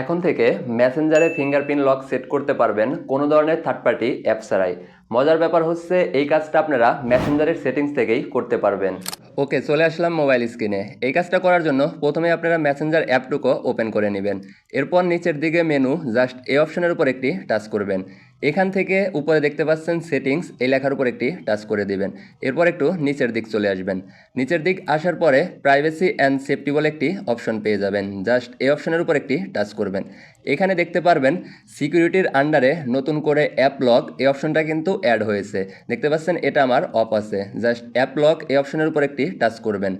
এখন থেকে মেসেঞ্জারে ফিঙ্গারপ্রিন্ট লক সেট করতে পারবেন কোনো ধরনের থার্ড পার্টি অ্যাপ ছাড়াই। মজার ব্যাপার হচ্ছে, এই কাজটা আপনারা মেসেঞ্জারের সেটিংস থেকেই করতে পারবেন। ওকে, চলে আসলাম মোবাইল স্ক্রিনে এই কাজটা করার জন্য প্রথমে আপনারা মেসেঞ্জার অ্যাপটুকু ওপেন করে নেবেন। এরপর নিচের দিকে মেনু জাস্ট এই অপশনের উপর একটি টাচ করবেন। এখান থেকে উপরে দেখতে পাচ্ছেন সেটিংস এই লেখার উপর একটি টাচ করে দিবেন। এরপর একটু নিচের দিক চলে আসবেন। নিচের দিক আসার পরে প্রাইভেসি অ্যান্ড সেফটি বলে একটি অপশন পেয়ে যাবেন। জাস্ট এই অপশনের উপর একটি টাচ করবেন। এখানে দেখতে পারবেন সিকিউরিটির আন্ডারে নতুন করে অ্যাপ লক এই অপশনটা কিন্তু অ্যাড হয়েছে। দেখতে পাচ্ছেন এটা আমার অফ আছে। জাস্ট অ্যাপ লক এই অপশনের উপর একটি টাচ করবেন।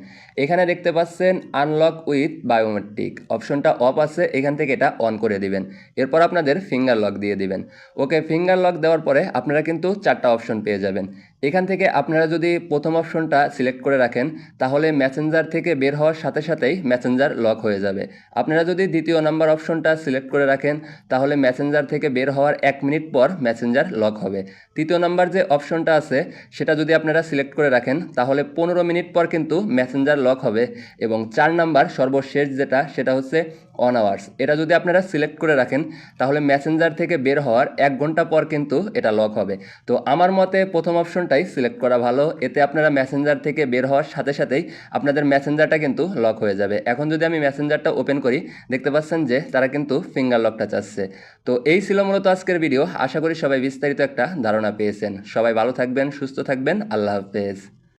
এখানে দেখতে পাচ্ছেন আনলক উইথ বায়োমেট্রিক অপশনটা অফ আছে, এখান থেকে এটা অন করে দিবেন। এরপর আপনাদের ফিঙ্গার লক দিয়ে দিবেন। ওকে ফিঙ্গার লক দেওয়ার পরে আপনারা কিন্তু চারটা অপশন পেয়ে যাবেন। এখান থেকে আপনারা যদি প্রথম অপশনটা সিলেক্ট করে রাখেন, তাহলে মেসেঞ্জার থেকে বের হওয়ার সাথে সাথেই মেসেঞ্জার লক হয়ে যাবে। আপনারা যদি দ্বিতীয় নাম্বার অপশনটা সিলেক্ট করে রাখেন, তাহলে মেসেঞ্জার থেকে বের হওয়ার এক মিনিট পর মেসেঞ্জার লক হবে। তৃতীয় নাম্বার যে অপশনটা আছে, সেটা যদি আপনারা সিলেক্ট করে রাখেন, তাহলে পনেরো মিনিট পর কিন্তু মেসেঞ্জার লক হবে। এবং চার নাম্বার সর্বশেষ যেটা, সেটা হচ্ছে অন আওয়ার্স এটা যদি আপনারা সিলেক্ট করে রাখেন, তাহলে মেসেঞ্জার থেকে বের হওয়ার এক ঘণ্টা পর কিন্তু এটা লক হবে। তো আমার মতে প্রথম অপশনটাই সিলেক্ট করা ভালো। এতে আপনারা মেসেঞ্জার থেকে বের হওয়ার সাথে সাথেই আপনাদের মেসেঞ্জারটা কিন্তু লক হয়ে যাবে। এখন যদি আমি মেসেঞ্জারটা ওপেন করি, দেখতে পাচ্ছেন যে তারা কিন্তু ফিঙ্গার লকটা চাচ্ছে। তো এই ছিল মূলত আজকের ভিডিও আশা করি সবাই বিস্তারিত একটা ধারণা পেয়েছেন। সবাই ভালো থাকবেন, সুস্থ থাকবেন। আল্লাহ হাফেজ।